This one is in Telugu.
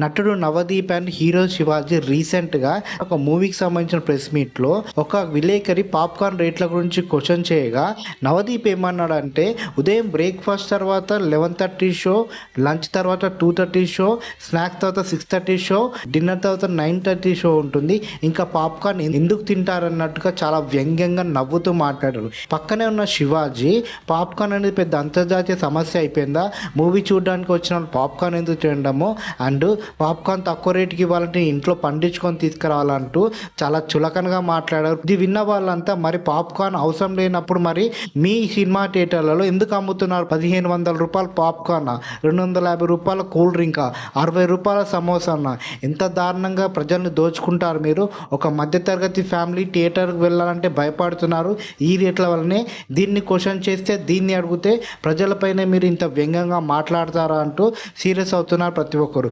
నటుడు నవదీప్ అండ్ హీరో శివాజీ రీసెంట్గా ఒక మూవీకి సంబంధించిన ప్రెస్ మీట్లో ఒక విలేకరి పాప్కార్న్ రేట్ల గురించి క్వశ్చన్ చేయగా నవదీప్ ఏమన్నాడంటే ఉదయం బ్రేక్ఫాస్ట్ తర్వాత లెవెన్ థర్టీ షో లంచ్ తర్వాత టూ థర్టీ షో స్నాక్స్ తర్వాత సిక్స్ థర్టీ షో డిన్నర్ తర్వాత నైన్ థర్టీ షో ఉంటుంది. ఇంకా పాప్కార్న్ ఎందుకు తింటారన్నట్టుగా చాలా వ్యంగ్యంగా నవ్వుతూ మాట్లాడారు. పక్కనే ఉన్న శివాజీ పాప్కార్న్ అనేది పెద్ద అంతర్జాతీయ సమస్య అయిపోయిందా? మూవీ చూడడానికి వచ్చిన వాళ్ళు పాప్కార్న్ ఎందుకు తినడము? అండ్ పాప్కార్న్ తక్కువ రేటుకి ఇవ్వాలంటే ఇంట్లో పండించుకొని తీసుకురావాలంటూ చాలా చులకనగా మాట్లాడారు. ఇది విన్న వాళ్ళంతా మరి పాప్కార్న్ అవసరం లేనప్పుడు మరి మీ సినిమా థియేటర్లలో ఎందుకు అమ్ముతున్నారు? పదిహేను వందల రూపాయలు పాప్కార్న్? రెండు వందల యాభై రూపాయల కూల్ డ్రింక్? అరవై రూపాయల సమోసాన్న ఎంత దారుణంగా ప్రజల్ని దోచుకుంటారు మీరు? ఒక మధ్యతరగతి ఫ్యామిలీ థియేటర్కి వెళ్ళాలంటే భయపడుతున్నారు. ఈ రేట్ల వల్లనే దీన్ని క్వశ్చన్ చేస్తే దీన్ని అడిగితే ప్రజలపైన మీరు ఇంత వ్యంగ్యంగా మాట్లాడతారా అంటూ సీరియస్ అవుతున్నారు ప్రతి ఒక్కరు.